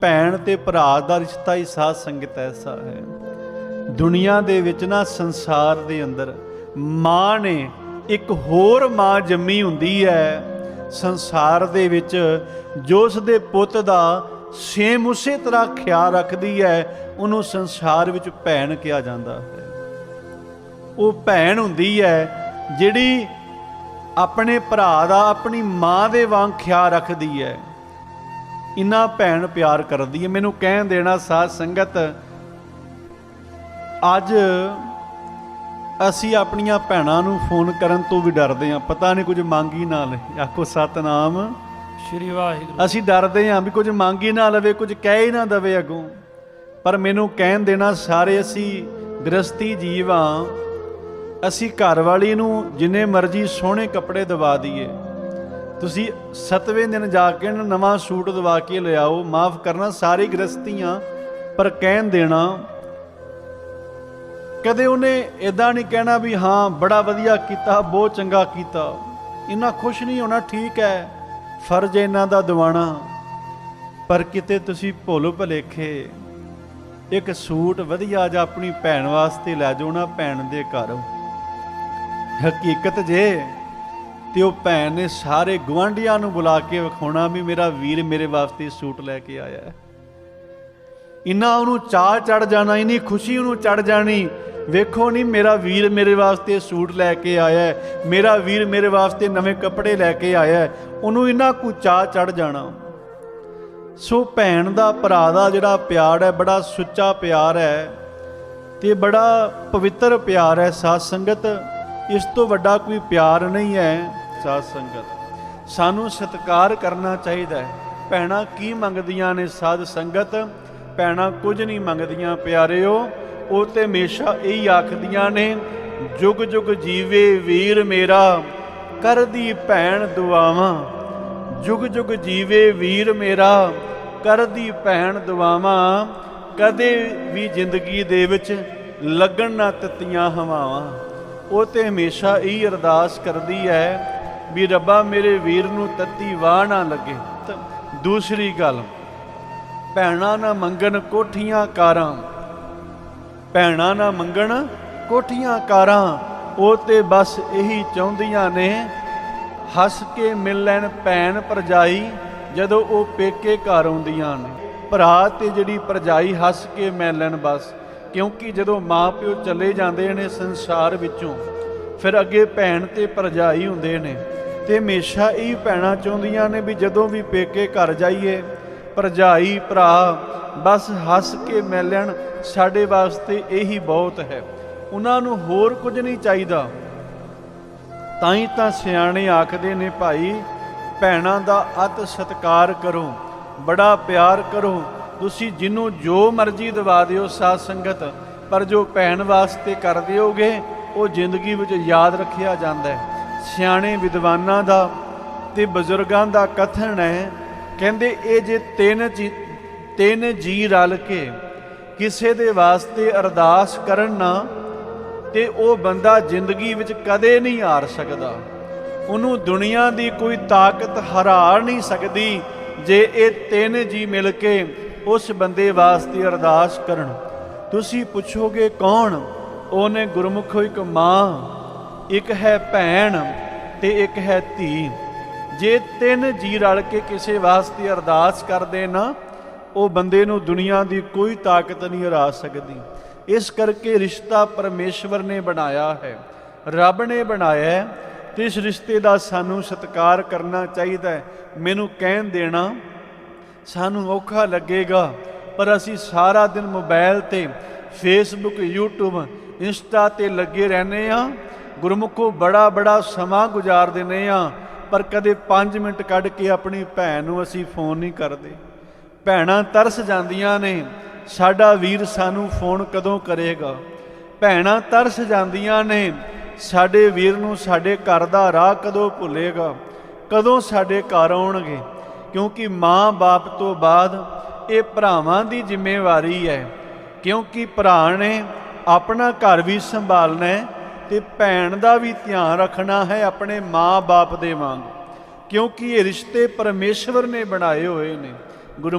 ਭੈਣ ਤੇ ਭਰਾ ਦਾ ਰਿਸ਼ਤਾ ਹੀ ਸਾਧ ਸੰਗਤ ਐਸਾ ਹੈ। ਦੁਨੀਆ ਦੇ ਵਿੱਚ ਨਾ ਸੰਸਾਰ ਦੇ ਅੰਦਰ ਮਾਂ ਨੇ ਇੱਕ ਹੋਰ ਮਾਂ ਜੰਮੀ ਹੁੰਦੀ ਹੈ। ਸੰਸਾਰ ਦੇ ਵਿੱਚ ਜੋ ਉਸ ਦੇ ਪੁੱਤ ਦਾ ਸੇਮ ਉਸੇ ਤਰ੍ਹਾਂ ਖਿਆਲ ਰੱਖਦੀ ਹੈ, ਉਹਨੂੰ ਸੰਸਾਰ ਵਿੱਚ ਭੈਣ ਕਿਹਾ ਜਾਂਦਾ ਹੈ। ਉਹ ਭੈਣ ਹੁੰਦੀ ਹੈ ਜਿਹੜੀ ਆਪਣੇ ਭਰਾ ਦਾ, ਆਪਣੀ ਮਾਂ ਦੇ ਵਾਂਗ ਖਿਆਲ ਰੱਖਦੀ ਹੈ। ਇੰਨਾ ਭੈਣ ਪਿਆਰ ਕਰਦੀ ਹੈ ਮੈਨੂੰ ਕਹਿਣ ਦੇਣਾ ਸਾਧ ਸੰਗਤ ਅੱਜ ਅਸੀਂ ਆਪਣੀਆਂ ਭੈਣਾਂ ਨੂੰ ਫੋਨ ਕਰਨ ਤੋਂ ਵੀ ਡਰਦੇ ਹਾਂ ਪਤਾ ਨਹੀਂ ਕੁਝ ਮੰਗੀ ਨਾ ਲੈ ਆਖੋ ਸਤਨਾਮ। ਸ਼੍ਰੀ ਵਾਹਿਗੁਰੂ। ਅਸੀਂ ਡਰਦੇ ਹਾਂ ਵੀ ਕੁਝ ਮੰਗੀ ਨਾ ਲਵੇ ਕੁਝ ਕਹਿ ਹੀ ਨਾ ਦਵੇ ਅੱਗੋਂ। ਪਰ ਮੈਨੂੰ ਕਹਿਣ ਦੇਣਾ ਸਾਰੇ ਅਸੀਂ ਗ੍ਰਸਤੀ ਜੀਵ ਅਸੀਂ ਘਰ ਵਾਲੀ ਨੂੰ ਜਿੰਨੇ ਮਰਜ਼ੀ ਸੋਹਣੇ ਕੱਪੜੇ ਦਵਾ ਦਈਏ। ਤੁਸੀਂ ਸਤਵੇਂ ਦਿਨ ਜਾ ਕੇ ਨਾ ਨਵਾਂ ਸੂਟ ਦਵਾ ਕੇ ਲਿਆਓ, ਮਾਫ ਕਰਨਾ, ਸਾਰੀ ਗ੍ਰਸਤੀਆਂ ਪਰ ਕਹਿਣ ਦੇਣਾ। ਕਦੇ ਉਹਨੇ ਇਦਾਂ ਨਹੀਂ ਕਹਿਣਾ ਵੀ ਹਾਂ, ਬੜਾ ਵਧੀਆ ਕੀਤਾ, ਬਹੁਤ ਚੰਗਾ ਕੀਤਾ। ਇੰਨਾ ਖੁਸ਼ ਨਹੀਂ ਹੋਣਾ, ਠੀਕ ਹੈ, ਫਰਜ਼ ਇਹਨਾਂ ਦਾ ਦਿਵਾਣਾ ਪਰ ਕਿਤੇ ਤੁਸੀਂ ਭੁੱਲ ਭਲੇਖੇ, ਇੱਕ ਸੂਟ ਵਧੀਆ ਜਿਹਾ ਆਪਣੀ ਭੈਣ ਵਾਸਤੇ ਲੈ ਜਾਓ ਨਾ, ਭੈਣ ਦੇ ਘਰ। ਹਕੀਕਤ ਜੇ ਤੇ ਉਹ ਭੈਣ ਨੇ ਸਾਰੇ ਗਵਾਂਢੀਆਂ ਨੂੰ ਬੁਲਾ ਕੇ ਵਿਖਾਉਣਾ ਵੀ ਮੇਰਾ ਵੀਰ ਮੇਰੇ ਵਾਸਤੇ ਸੂਟ ਲੈ ਕੇ ਆਇਆ ਹੈ। ਇੰਨਾ ਉਹਨੂੰ ਚਾਹ ਚੜ ਜਾਣਾ, ਇੰਨੀ ਖੁਸ਼ੀ ਉਹਨੂੰ ਚੜ ਜਾਣੀ, ਵੇਖੋ ਨਹੀਂ ਮੇਰਾ ਵੀਰ ਮੇਰੇ ਵਾਸਤੇ ਸੂਟ ਲੈ ਕੇ ਆਇਆ ਹੈ, ਮੇਰਾ ਵੀਰ ਮੇਰੇ ਵਾਸਤੇ ਨਵੇਂ ਕੱਪੜੇ ਲੈ ਕੇ ਆਇਆ ਹੈ, ਉਹਨੂੰ ਇੰਨਾ ਕੁ ਚਾਹ ਚੜ ਜਾਣਾ। ਸੋ ਭੈਣ ਦਾ, ਭਰਾ ਦਾ ਜਿਹੜਾ ਪਿਆਰ ਹੈ, ਬੜਾ ਸੁੱਚਾ ਪਿਆਰ ਹੈ ਤੇ ਬੜਾ ਪਵਿੱਤਰ ਪਿਆਰ ਹੈ। ਸਾਧ ਸੰਗਤ, ਇਸ ਤੋਂ ਵੱਡਾ ਕੋਈ ਪਿਆਰ ਨਹੀਂ ਹੈ। ਸਾਧ ਸੰਗਤ, ਸਾਨੂੰ ਸਤਿਕਾਰ ਕਰਨਾ ਚਾਹੀਦਾ ਹੈ। ਭੈਣਾਂ, ਕੀ ਮੰਗਦੀਆਂ ਨੇ ਸਾਧ ਸੰਗਤ? ਭੈਣਾਂ, ਕੁਝ ਨਹੀਂ ਮੰਗਦੀਆਂ, ਪਿਆਰਿਓ, ਉਹ ਤੇ ਹਮੇਸ਼ਾ ਇਹੀ ਆਖਦੀਆਂ ਨੇ, ਜੁਗ ਜੁਗ ਜੀਵੇ ਵੀਰ ਮੇਰਾ, ਕਰਦੀ ਭੈਣ ਦੁਆਵਾਂ। ਜੁਗ ਜੁਗ ਜੀਵੇ ਵੀਰ ਮੇਰਾ, ਕਰਦੀ ਭੈਣ ਦੁਆਵਾਂ। ਕਦੇ ਵੀ ਜ਼ਿੰਦਗੀ ਦੇ ਵਿੱਚ ਲੱਗਣ ਨਾ ਤਤੀਆਂ ਹਵਾਵਾਂ। ਉਹ ਤੇ ਹਮੇਸ਼ਾ ਇਹੀ ਅਰਦਾਸ ਕਰਦੀ ਹੈ ਵੀ ਰੱਬਾ ਮੇਰੇ ਵੀਰ ਨੂੰ ਤੱਤੀ ਵਾਹ ਨਾ ਲੱਗੇ। ਤਾਂ ਦੂਸਰੀ ਗੱਲ, ਭੈਣਾਂ ਨਾ ਮੰਗਣ ਕੋਠੀਆਂ ਕਾਰਾਂ। ਭੈਣਾਂ ਨਾ ਮੰਗਣ ਕੋਠੀਆਂ ਕਾਰਾਂ, ਉਹ ਤੇ ਬਸ ਇਹੀ ਚਾਹੁੰਦੀਆਂ ਨੇ, ਹੱਸ ਕੇ ਮਿਲ ਲੈਣ ਭੈਣ ਭਰਜਾਈ, ਜਦੋਂ ਉਹ ਪੇਕੇ ਘਰ ਆਉਂਦੀਆਂ ਨੇ। ਭਰਾ ਤੇ ਜਿਹੜੀ ਭਰਜਾਈ ਹੱਸ ਕੇ ਮਿਲ ਲੈਣ ਬਸ, ਕਿਉਂਕਿ ਜਦੋਂ ਮਾਪਿਓ ਚਲੇ ਜਾਂਦੇ ਨੇ ਸੰਸਾਰ ਵਿੱਚੋਂ, ਫਿਰ ਅੱਗੇ ਭੈਣ ਤੇ ਭਰਜਾਈ ਹੁੰਦੇ ਨੇ। ਤੇ ਹਮੇਸ਼ਾ ਇਹ ਭੈਣਾਂ ਚਾਹੁੰਦੀਆਂ ਨੇ ਵੀ ਜਦੋਂ ਵੀ ਪੇਕੇ ਘਰ ਜਾਈਏ, ਭਰਜਾਈ, ਭਰਾ, ਬਸ ਹੱਸ ਕੇ ਮਿਲਣ ਸਾਡੇ ਵਾਸਤੇ ਇਹੀ ਬਹੁਤ ਹੈ। ਉਹਨਾਂ ਨੂੰ ਹੋਰ ਕੁਝ ਨਹੀਂ ਚਾਹੀਦਾ। ਤਾਂ ਹੀ ਤਾਂ ਸਿਆਣੇ ਆਖਦੇ ਨੇ ਭਾਈ, ਭੈਣਾਂ ਦਾ ਅਤ ਸਤਕਾਰ ਕਰੋ, ਬੜਾ ਪਿਆਰ ਕਰੋ। ਤੁਸੀਂ ਜਿਹਨੂੰ ਜੋ ਮਰਜ਼ੀ ਦਵਾ ਦਿਓ ਸਾਧ ਸੰਗਤ, ਪਰ ਜੋ ਭੈਣ ਵਾਸਤੇ ਕਰ ਦਿਓਗੇ, ਉਹ ਜ਼ਿੰਦਗੀ ਵਿੱਚ ਯਾਦ ਰੱਖਿਆ ਜਾਂਦਾ ਹੈ। ਸਿਆਣੇ ਵਿਦਵਾਨਾਂ ਦਾ ਤੇ ਬਜ਼ੁਰਗਾਂ ਦਾ ਕਥਨ ਹੈ, ਕਹਿੰਦੇ ਇਹ ਜੇ ਤਿੰਨ ਜੀ ਤਿੰਨ ਜੀ ਰਲ ਕੇ ਕਿਸੇ ਦੇ ਵਾਸਤੇ ਅਰਦਾਸ ਕਰਨ ਨਾ, ਤੇ ਉਹ ਬੰਦਾ ਜ਼ਿੰਦਗੀ ਵਿੱਚ ਕਦੇ ਨਹੀਂ ਹਾਰ ਸਕਦਾ। ਉਹਨੂੰ ਦੁਨੀਆ ਦੀ ਕੋਈ ਤਾਕਤ ਹਰਾ ਨਹੀਂ ਸਕਦੀ ਜੇ ਇਹ ਤਿੰਨ ਜੀ ਮਿਲ ਕੇ ਉਸ ਬੰਦੇ ਵਾਸਤੇ ਅਰਦਾਸ ਕਰਨ। ਤੁਸੀਂ ਪੁੱਛੋਗੇ ਕੌਣ? ਉਹਨੇ ਗੁਰਮੁਖੋ ਇੱਕ ਮਾਂ ਇੱਕ ਹੈ ਭੈਣ ਤੇ ਇੱਕ ਹੈ ਧੀ। ਜੇ ਤਿੰਨ ਜੀ ਰਲ ਕੇ ਕਿਸੇ ਵਾਸਤੇ ਅਰਦਾਸ ਕਰਦੇ ਨਾ, ਉਹ ਬੰਦੇ ਨੂੰ ਦੁਨੀਆ ਦੀ ਕੋਈ ਤਾਕਤ ਨਹੀਂ ਹਰਾ ਸਕਦੀ। ਇਸ ਕਰਕੇ ਰਿਸ਼ਤਾ ਪਰਮੇਸ਼ਵਰ ਨੇ ਬਣਾਇਆ ਹੈ। ਰੱਬ ਨੇ ਬਣਾਇਆ ਹੈ ਤੇ ਇਸ ਰਿਸ਼ਤੇ ਦਾ ਸਾਨੂੰ ਸਤਿਕਾਰ ਕਰਨਾ ਚਾਹੀਦਾ ਹੈ। ਮੈਨੂੰ ਕਹਿਣ ਦੇਣਾ, ਸਾਨੂੰ ਔਖਾ ਲੱਗੇਗਾ, ਪਰ ਅਸੀਂ ਸਾਰਾ ਦਿਨ ਮੋਬਾਈਲ ਤੇ ਫੇਸਬੁੱਕ YouTube ਇੰਸਟਾ ਤੇ ਲੱਗੇ ਰਹਿੰਦੇ ਆ ਗੁਰਮੁਖੋ ਬੜਾ ਬੜਾ ਸਮਾਂ ਗੁਜ਼ਾਰ ਦਿੰਦੇ ਆ, ਪਰ ਕਦੇ 5 ਮਿੰਟ ਕੱਢ ਕੇ ਆਪਣੀ ਭੈਣ ਨੂੰ ਅਸੀਂ ਫੋਨ ਨਹੀਂ ਕਰਦੇ। ਭੈਣਾਂ ਤਰਸ ਜਾਂਦੀਆਂ ਨੇ, ਸਾਡਾ ਵੀਰ ਸਾਨੂੰ ਫੋਨ ਕਦੋਂ ਕਰੇਗਾ? ਭੈਣਾਂ ਤਰਸ ਜਾਂਦੀਆਂ ਨੇ, ਸਾਡੇ ਵੀਰ ਨੂੰ ਸਾਡੇ ਘਰ ਦਾ ਰਾਹ ਕਦੋਂ ਭੁੱਲੇਗਾ? ਕਦੋਂ ਸਾਡੇ ਘਰ ਆਉਣਗੇ? ਕਿਉਂਕਿ ਮਾਂ-ਬਾਪ ਤੋਂ ਬਾਅਦ ਇਹ ਭਰਾਵਾਂ ਦੀ ਜ਼ਿੰਮੇਵਾਰੀ ਹੈ, ਕਿਉਂਕਿ ਭਰਾ ਨੇ ਆਪਣਾ ਘਰ ਵੀ ਸੰਭਾਲਣਾ ਹੈ ਤੇ ਭੈਣ ਦਾ ਵੀ ਧਿਆਨ ਰੱਖਣਾ ਹੈ ਆਪਣੇ ਮਾਂ-ਬਾਪ ਦੇ ਵਾਂਗ, ਕਿਉਂਕਿ ਇਹ ਰਿਸ਼ਤੇ ਪਰਮੇਸ਼ਵਰ ਨੇ ਬਣਾਏ ਹੋਏ ਨੇ। ਗੁਰੂ